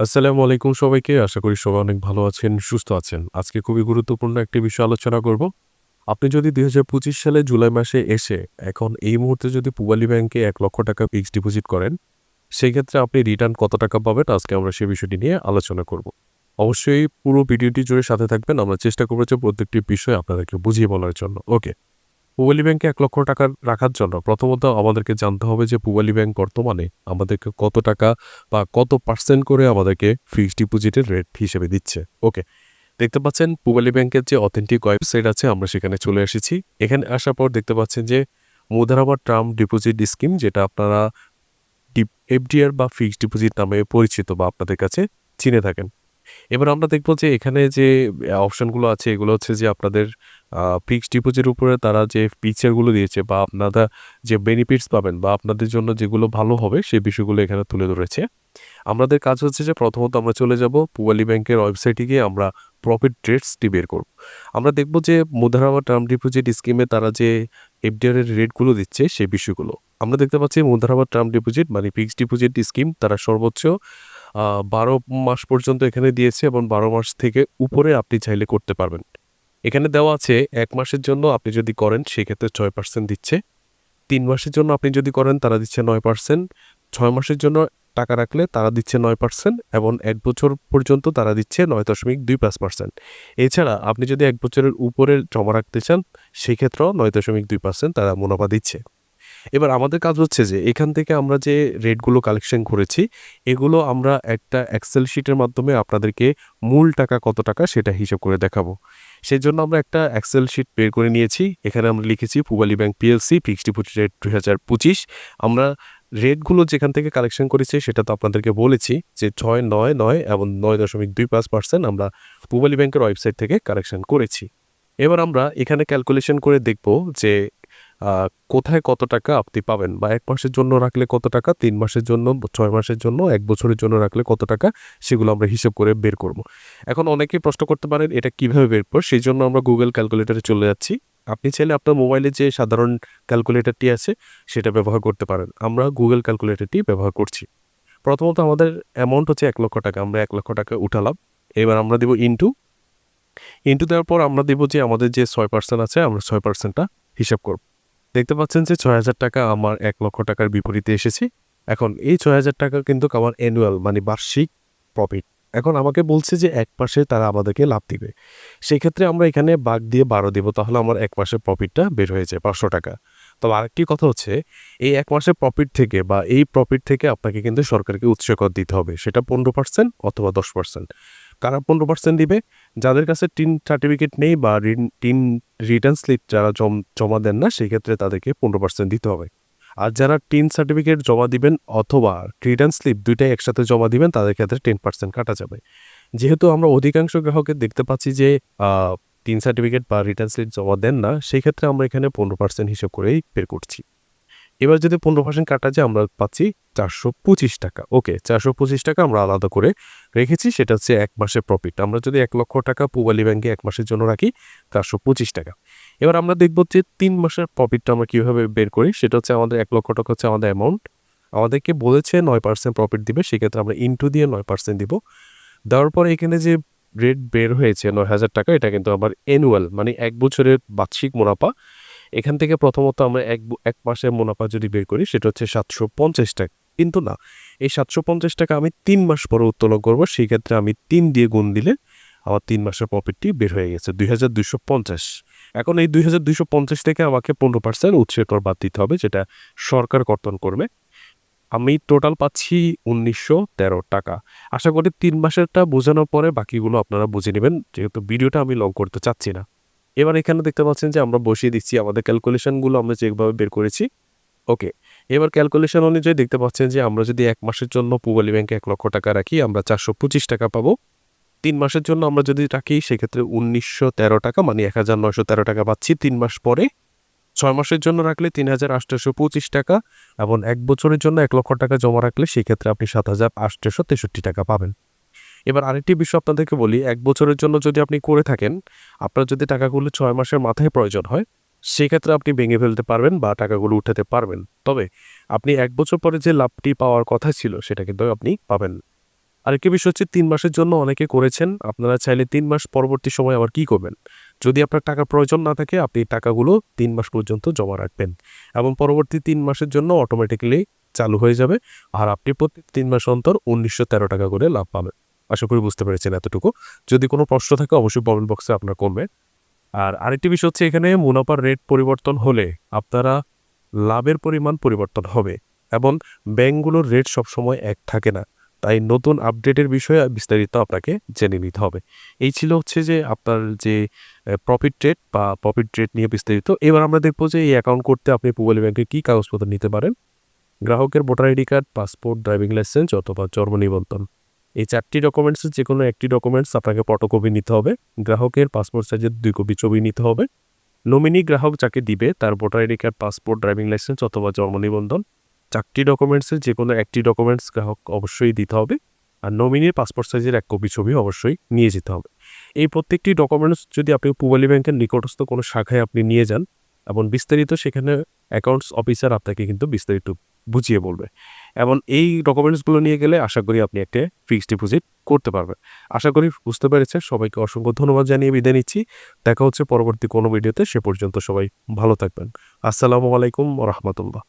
আসসালামু আলাইকুম সবাইকে। আশা করি সবাই অনেক ভালো আছেন, সুস্থ আছেন। আজকে খুবই গুরুত্বপূর্ণ একটি বিষয় আলোচনা করব। আপনি যদি ২০২৫ সালে জুলাই মাসে এসে এখন এই মুহূর্তে যদি পূবালী ব্যাংকে এক লক্ষ টাকা ফিক্সড ডিপোজিট করেন, সেক্ষেত্রে আপনি রিটার্ন কত টাকা পাবেন আজকে আমরা সেই বিষয়টি নিয়ে আলোচনা করব। অবশ্যই পুরো ভিডিওটি জুড়ে সাথে থাকবেন। আমরা চেষ্টা করব যে প্রত্যেকটি বিষয় আপনাদেরকে বুঝিয়ে বলার জন্য। ওকে। পূবালী ব্যাংকে এক লক্ষ টাকা রাখার জন্য প্রথমত আমাদেরকে জানতে হবে যে পূবালী ব্যাংক বর্তমানে আমাদেরকে কত টাকা বা কত পার্সেন্ট করে আমাদেরকে ফিক্সড ডিপোজিটের রেট হিসেবে দিচ্ছে। ওকে। দেখতে পাচ্ছেন পূবালী ব্যাংকের যে অথেন্টিক ওয়েবসাইট আছে, আমরা সেখানে চলে এসেছি। এখানে আসার পর দেখতে পাচ্ছেন যে মুদারাবাদ টার্ম ডিপোজিট স্কিম যেটা আপনারা এফডিআর বা ফিক্সড ডিপোজিট নামে পরিচিত বা আপনাদের কাছে চিনে থাকেন। এবার আমরা দেখব যে এখানে যে অপশনগুলো আছে, এগুলো হচ্ছে যে আপনাদের ফিক্সড ডিপোজিটের উপরে তারা যে ফিচারগুলো দিয়েছে বা আপনারা যে বেনিফিটস পাবেন বা আপনাদের জন্য যেগুলো ভালো হবে সেই বিষয়গুলো এখানে তুলে ধরেছে। আমাদের কাজ হচ্ছে যে প্রথমত আমরা চলে যাব পূবালী ব্যাংকের ওয়েবসাইটে গিয়ে আমরা প্রফিট রেটসটি বের করব। আমরা দেখব যে মুদারাবাদ টার্ম ডিপোজিট স্কিমে তারা যে এফডিআর এর রেটগুলো দিচ্ছে সেই বিষয়গুলো। আমরা দেখতে পাচ্ছি মুদারাবাদ টার্ম ডিপোজিট মানে ফিক্সড ডিপোজিট স্কিম তারা সর্বোচ্চ ১২ মাস পর্যন্ত এখানে দিয়েছে এবং ১২ মাস থেকে উপরে আপনি চাইলে করতে পারবেন। এখানে দেওয়া আছে এক মাসের জন্য আপনি যদি করেন সেক্ষেত্রে ছয় পার্সেন্ট দিচ্ছে। তিন মাসের জন্য আপনি যদি করেন তারা দিচ্ছে ৯%, ৬ মাসের জন্য টাকা রাখলে তারা দিচ্ছে নয় পার্সেন্ট এবং এক বছর পর্যন্ত তারা দিচ্ছে ৯.25%। এছাড়া আপনি যদি এক বছরের উপরে জমা রাখতে চান সেক্ষেত্রেও ৯.২% তারা মুনাফা দিচ্ছে। এবার আমাদের কাজ হচ্ছে যে এখান থেকে আমরা যে রেটগুলো কালেকশন করেছি এগুলো আমরা একটা এক্সেল শিটের মাধ্যমে আপনাদেরকে মূল টাকা কত টাকা সেটা হিসাব করে দেখাবো। সেই জন্য আমরা একটা এক্সেল শিট বের করে নিয়েছি। এখানে আমরা লিখেছি Pubali bank PLC fixed deposit rate ২০২৫ আমরা রেটগুলো যেখান থেকে কালেকশন করেছি সেটা তো আপনাদেরকে বলেছি যে ৬, ৯, ৯ এবং ৯.25% আমরা পূবালী ব্যাংকের ওয়েবসাইট থেকে কালেকশন করেছি। এবার আমরা এখানে ক্যালকুলেশন করে দেখব যে কোথায় কত টাকা আপনি পাবেন বা এক মাসের জন্য রাখলে কত টাকা, তিন মাসের জন্য, ছয় মাসের জন্য, এক বছরের জন্য রাখলে কত টাকা সেগুলো আমরা হিসেব করে বের করব। এখন অনেকেই প্রশ্ন করতে পারেন এটা কীভাবে বের করব? সেইজন্য আমরা গুগল ক্যালকুলেটরে চলে যাচ্ছি। আপনি চাইলে আপনার মোবাইলে যে সাধারণ ক্যালকুলেটরটি আছে সেটা ব্যবহার করতে পারেন। আমরা গুগল ক্যালকুলেটরটি ব্যবহার করছি। প্রথমত আমাদের অ্যামাউন্ট হচ্ছে এক লক্ষ টাকা আমরা এক লক্ষ টাকা উঠালাম। এবার আমরা দিব ইনটু। ইনটু দেওয়ার পর আমরা দেব যে আমাদের যে ৬% আছে আমরা ছয় পার্সেন্টটা হিসাব করব। দেখতে পাচ্ছেন যে ৳৬,০০০ আমার এক লক্ষ টাকার বিপরীতে এসেছি। এখন এই ৳৬,০০০ কিন্তু আমার অ্যানুয়াল মানে বার্ষিক প্রফিট। এখন আমাকে বলছে যে এক মাসে তারা আমাদেরকে লাভ দিবে। সেক্ষেত্রে আমরা এখানে ভাগ দিয়ে ১২ দিব তাহলে আমার এক মাসের প্রফিটটা বের হয়ে যায় ৳৫০০। তবে আরেকটি কথা হচ্ছে এই এক মাসের প্রফিট থেকে বা এই প্রফিট থেকে আপনাকে কিন্তু সরকারকে উৎস কর দিতে হবে। সেটা ১৫% অথবা 10%। কারা ১৫% দিবে? যাদের কাছে টিন সার্টিফিকেট নেই বা ঋণ টিন রিটার্ন স্লিপ যারা জম দেন না, সেক্ষেত্রে তাদেরকে ১৫% দিতে হবে। আর যারা টিন সার্টিফিকেট জমা দিবেন অথবা রিটার্ন স্লিপ দুইটাই একসাথে জমা দিবেন, তাদের ক্ষেত্রে 10% কাটা যাবে। যেহেতু আমরা অধিকাংশ গ্রাহকের দেখতে পাচ্ছি যে টিন সার্টিফিকেট বা রিটার্ন স্লিপ জমা দেন না, সেক্ষেত্রে আমরা এখানে পনেরো পার্সেন্ট হিসেব করেই বের করছি। এবার যদি ১৫% কাটা যায় আমরা পাচ্ছি ৳৪২৫ ওকে ৳৪২৫ আমরা আলাদা করে রেখেছি সেটা হচ্ছে এক মাসের প্রফিট। আমরা যদি ৳১,০০,০০০ পূবালী ব্যাংকে এক মাসের জন্য রাখি ৳৪২৫ এবার আমরা দেখব যে তিন মাসের প্রফিটটা আমরা কীভাবে বের করি সেটা হচ্ছে আমাদের এক লক্ষ টাকা হচ্ছে আমাদের অ্যামাউন্ট। আমাদেরকে বলেছে নয় পার্সেন্ট প্রফিট দিবে সেক্ষেত্রে আমরা ইনটু দিয়ে নয় পার্সেন্ট দিব। দেওয়ার পরে এখানে যে রেট বের হয়েছে ৳৯,০০০ এটা কিন্তু আমার অ্যানুয়াল মানে এক বছরের বার্ষিক মুনাফা। এখান থেকে প্রথমত আমরা এক এক ১ মাসের মুনাফা যদি বের করি সেটা হচ্ছে ৳৭৫০ কিন্তু না এই ৳৭৫০ আমি তিন মাস পরে উত্তোলন করব সেই ক্ষেত্রে আমি তিন দিয়ে গুণ দিলে আমার তিন মাসের প্রফিটটি বের হয়ে গেছে ৳২,২৫০ এখন এই ৳২,২৫০ থেকে আমাকে ১৫% উৎসের কর বাদ দিতে হবে যেটা সরকার কর্তন করবে। আমি টোটাল পাচ্ছি ৳১৯১৩ আশা করি তিন মাসেরটা বোঝানোর পরে বাকিগুলো আপনারা বুঝে নেবেন যেহেতু ভিডিওটা আমি লং করতে চাচ্ছি না। এবার এখানে দেখতে পাচ্ছেন যে আমরা বসিয়ে দিচ্ছি আমাদের ক্যালকুলেশনগুলো আমরা যেভাবে বের করেছি। ওকে এবার ক্যালকুলেশন অনুযায়ী দেখতে পাচ্ছেন যে আমরা যদি এক মাসের জন্য পূবালী ব্যাংকে ৳১,০০,০০০ রাখি আমরা ৳৪২৫ পাবো। তিন মাসের জন্য আমরা যদি রাখি সেক্ষেত্রে ৳১৯১৩ মানে ৳১,৯১৩ পাচ্ছি তিন মাস পরে। ছয় মাসের জন্য রাখলে ৳৩,৮২৫ এবং এক বছরের জন্য এক লক্ষ টাকা জমা রাখলে সেক্ষেত্রে আপনি ৳৭,৮৬৩ পাবেন। এবার আরেকটি বিষয় আপনাদেরকে বলি, এক বছরের জন্য যদি আপনি করে থাকেন, আপনার যদি টাকাগুলো ছয় মাসের মাথায় প্রয়োজন হয়, সেক্ষেত্রে আপনি ভেঙে ফেলতে পারবেন বা টাকাগুলো উঠাতে পারবেন। তবে আপনি এক বছর পরে যে লাভটি পাওয়ার কথা ছিল, সেটা কিন্তু আপনি পাবেন। আরেকটি বিষয় হচ্ছে, তিন মাসের জন্য অনেকে করেছেন, আপনারা চাইলে তিন মাস পরবর্তী সময় আবার কি করবেন যদি আপনার টাকার প্রয়োজন না থাকে, আপনি টাকাগুলো তিন মাস পর্যন্ত জমা রাখবেন এবং পরবর্তী তিন মাসের জন্য অটোমেটিক্যালি চালু হয়ে যাবে আর আপনি প্রতি তিন মাস অন্তর উনিশশো তেরো টাকা করে লাভ পাবেন আশা করি বুঝতে পেরেছেন এতটুকু। যদি কোনো প্রশ্ন থাকে, অবশ্যই কমেন্ট বক্সে আপনার করবে আর আরেকটি বিষয় হচ্ছে, এখানে মুনাফার রেট পরিবর্তন হলে আপনারা লাভের পরিমাণ পরিবর্তন হবে এবং ব্যাংকগুলোর রেট সবসময় এক থাকে না। তাই নতুন আপডেটের বিষয়ে বিস্তারিত আপনাকে জেনে নিতে হবে। এই ছিল হচ্ছে যে আপনার যে প্রফিট রেট বা প্রফিট রেট নিয়ে বিস্তারিত। এবার আমরা দেখব যে এই অ্যাকাউন্ট করতে আপনি পূবালী ব্যাংকে কী কাগজপত্র নিতে পারেন। গ্রাহকের voter ID card passport driving licence অথবা জন্ম নিবন্ধন। এই চারটি ডকুমেন্টসের যে কোনো একটি ডকুমেন্টস আপনাকে ফটোকপি নিতে হবে। গ্রাহকের পাসপোর্ট সাইজের দুই কপি ছবি নিতে হবে। নমিনি গ্রাহক যাকে দিবে, তার voter ID card passport driving licence অথবা জন্ম নিবন্ধন। চারটি ডকুমেন্টসের যে কোনো একটি ডকুমেন্টস গ্রাহক অবশ্যই দিতে হবে। আর নমিনির পাসপোর্ট সাইজের এক কপি ছবি অবশ্যই নিয়ে যেতে হবে। এই প্রত্যেকটি ডকুমেন্টস যদি আপনি পূবালী ব্যাংকের নিকটস্থ কোনো শাখায় আপনি নিয়ে যান এবং বিস্তারিত সেখানে অ্যাকাউন্টস অফিসার আপনাকে কিন্তু বিস্তারিত বুঝিয়ে বলবে। এবং এই ডকুমেন্টসগুলো নিয়ে গেলে আশা করি আপনি একটা ফিক্সড ডিপোজিট করতে পারবেন। আশা করি বুঝতে পেরেছে। সবাইকে অসংখ্য ধন্যবাদ জানিয়ে বিদায় নিচ্ছি। দেখা হচ্ছে পরবর্তী কোনো ভিডিওতে সে পর্যন্ত সবাই ভালো থাকবেন। আসসালামু আলাইকুম রহমতুল্লাহ।